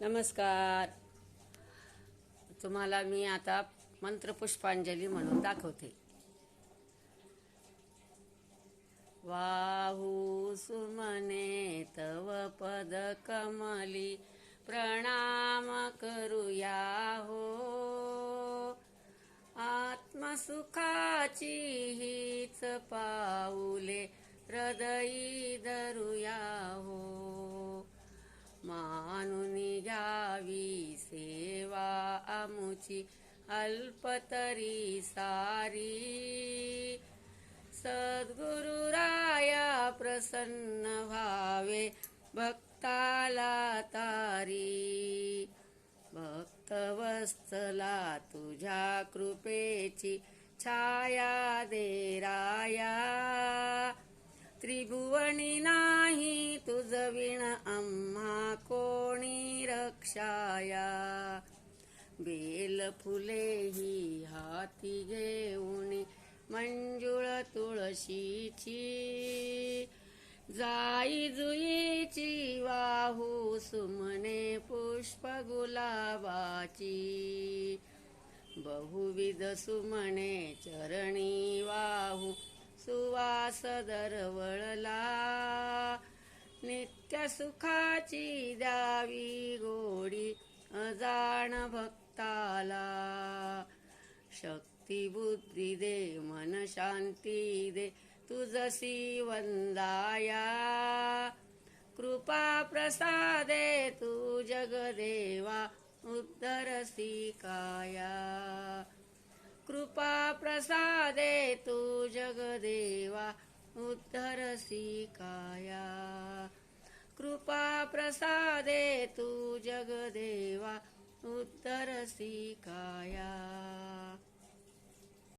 नमस्कार. तुम्हाला मी आता मंत्रपुष्पांजली म्हणून दाखवते. वाहू सुमने तव पद कमली प्रणाम करूया हो. आत्मसुखाची हीच पाऊले हृदयी धरूया हो. आमुची अल्पतरी सारी। सद्गुरुराया प्रसन्न व्हावे भक्ताला तारी। भक्तवस्तला तुझ्या कृपेची छाया दे राया। त्रिभुवनी नाही तुझ विण आम्हा कोणी रक्षाया। बेल फुले ही हाती घेऊन मंजुळ तुळशीची. जाई जुईची वाहू सुमने पुष्प गुलाबाची. बहुविध सुमने चरणी वाहू सुवास दरवळला. नित्य सुखाची द्यावी गोडी अजाण भक्त शक्ती बुद्धी दे मन शांती दे तुझसी वंदाया कृपा प्रसादे तू जगदेवा उद्धरसी काया कृपा प्रसादे तू जगदेवा उद्धरसी काया कृपा प्रसादे तू जगदेवा उद्धरसी काया